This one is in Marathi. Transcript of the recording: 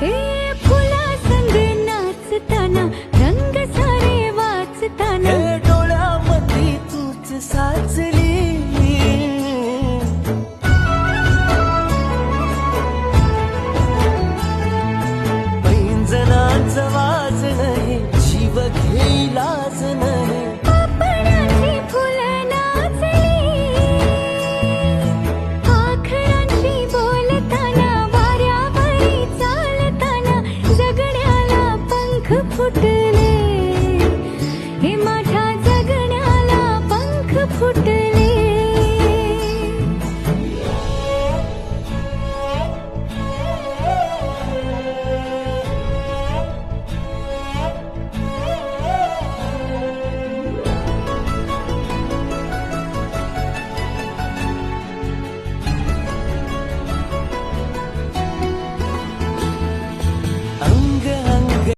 हे फुला संग नाचताना आँख फुट